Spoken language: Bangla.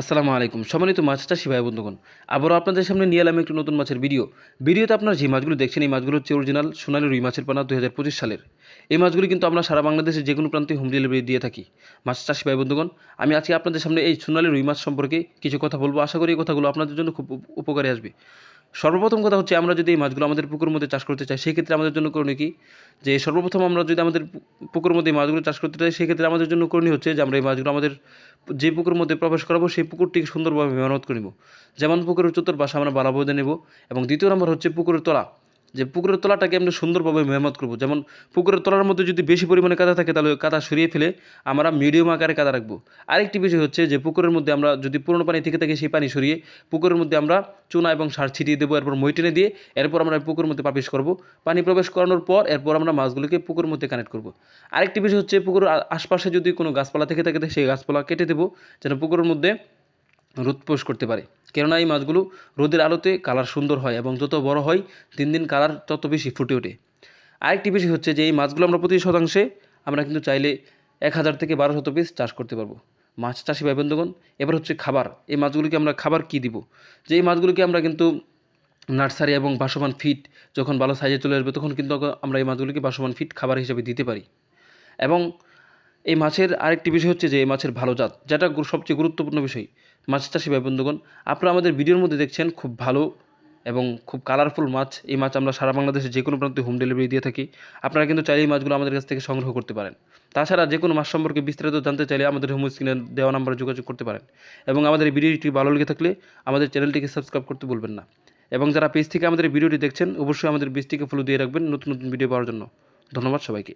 আসসালামু আলাইকুম। সম্মানিত মাছ চাষি ভাই বন্ধুগণ, আবারও আপনাদের সামনে নিয়ে এলাম একটি নতুন মাছের ভিডিও। ভিডিওতে আপনারা যে মাছগুলো দেখছেন, এই মাছগুলো হচ্ছে অরিজিনাল সোনালী রুই মাছের পানা দুই হাজার পঁচিশ সালের। এই মাছগুলি কিন্তু আমরা সারা বাংলাদেশে যে কোনো প্রান্তে হোম ডেলিভারি দিয়ে থাকি। মাছ চাষি ভাই বন্ধুগণ, আমি আজকে আপনাদের সামনে এই সোনালী রুই মাছ সম্পর্কে কিছু কথা বলব। আশা করি এই কথাগুলো আপনাদের জন্য খুব উপ- উপকারে আসবে। সর্বপ্রথম কথা হচ্ছে, আমরা যদি এই মাছগুলো আমাদের পুকুরের মধ্যে চাষ করতে চাই, সেক্ষেত্রে আমাদের জন্য করণীয় কি? যে সর্বপ্রথম আমরা যদি আমাদের পুকুরের মধ্যে মাছগুলো চাষ করতে চাই, সেক্ষেত্রে আমাদের জন্য করণীয় হচ্ছে যে আমরা এই মাছগুলো আমাদের যে পুকুরের মধ্যে প্রবেশ করাবো, সেই পুকুরটিকে সুন্দরভাবে মেরামত করিব যেমন পুকুরের উচ্চতর চতুর্পাশে আমরা বালা বেঁধে নেব এবং দ্বিতীয় নম্বর হচ্ছে পুকুরের তলা। যে পুকুরের তলাটাকে আমরা সুন্দরভাবে মেরামত করব। যেমন পুকুরের তলার মধ্যে যদি বেশি পরিমাণে কাদা থাকে, তাহলে কাদা সরিয়ে ফেলে আমরা মিডিয়াম আকারে কাদা রাখব। আরেকটি বিষয় হচ্ছে যে পুকুরের মধ্যে আমরা যদি পুরনো পানি থেকে থাকে, সেই পানি সরিয়ে পুকুরের মধ্যে আমরা চুনা এবং সার ছিটিয়ে দেবো, এরপর মই টেনে দিয়ে এরপর আমরা পুকুরের মধ্যে প্রবেশ করব। পানি প্রবেশ করানোর পর এরপর আমরা মাছগুলোকে পুকুরের মধ্যে কানেক্ট করব। আরেকটি বিষয় হচ্ছে পুকুরের আশপাশে যদি কোনো গাছপালা থেকে থাকে, সেই গাছপালা কেটে দেবো, যেন পুকুরের মধ্যে রোদ প্রবেশ করতে পারে। কেননা এই মাছগুলো রোদের আলোতে কালার সুন্দর হয় এবং যত বড় হয়, দিন দিন কালার তত বেশি ফুটে ওঠে। আরেকটি বিষয় হচ্ছে যে, এই মাছগুলো আমরা প্রতি শতাংশে আমরা কিন্তু চাইলে এক হাজার থেকে বারো শত পিস চাষ করতে পারব। মাছ চাষি ভাই বন্ধুগণ, এবার হচ্ছে খাবার। এই মাছগুলিকে আমরা খাবার কি দিব? যে, এই মাছগুলিকে আমরা কিন্তু নার্সারি এবং বাসমান ফিট যখন ভালো সাইজে চলে আসবে, তখন কিন্তু আমরা এই মাছগুলিকে বাসমান ফিট খাবার হিসেবে দিতে পারি। এবং এই মাছের আরেকটি বিষয় হচ্ছে যে, এই মাছের ভালো জাত, যেটা সবচেয়ে গুরুত্বপূর্ণ বিষয়। মাছ চাষি ভাই, বন্ধুগণ, আপনারা আমাদের ভিডিওর মধ্যে দেখছেন, খুব ভালো এবং খুব কালারফুল মাছ। এই মাছ আমরা সারা বাংলাদেশে যে কোনো প্রান্তে হোম ডেলিভারি দিয়ে থাকি। আপনারা কিন্তু চাইলে এই মাছগুলো আমাদের কাছ থেকে সংগ্রহ করতে পারেন। তাছাড়া যে কোনো মাছ সম্পর্কে বিস্তারিত জানতে চাইলে আমাদের হোম স্ক্রিনে দেওয়া নাম্বারে যোগাযোগ করতে পারেন। এবং আমাদের ভিডিওটি ভালো লেগে থাকলে আমাদের চ্যানেলটিকে সাবস্ক্রাইব করতে বলবেন না। এবং যারা পেজ থেকে আমাদের ভিডিওটি দেখছেন, অবশ্যই আমাদের পেজটিকে ফলো দিয়ে রাখবেন নতুন নতুন ভিডিও পাওয়ার জন্য। ধন্যবাদ সবাইকে।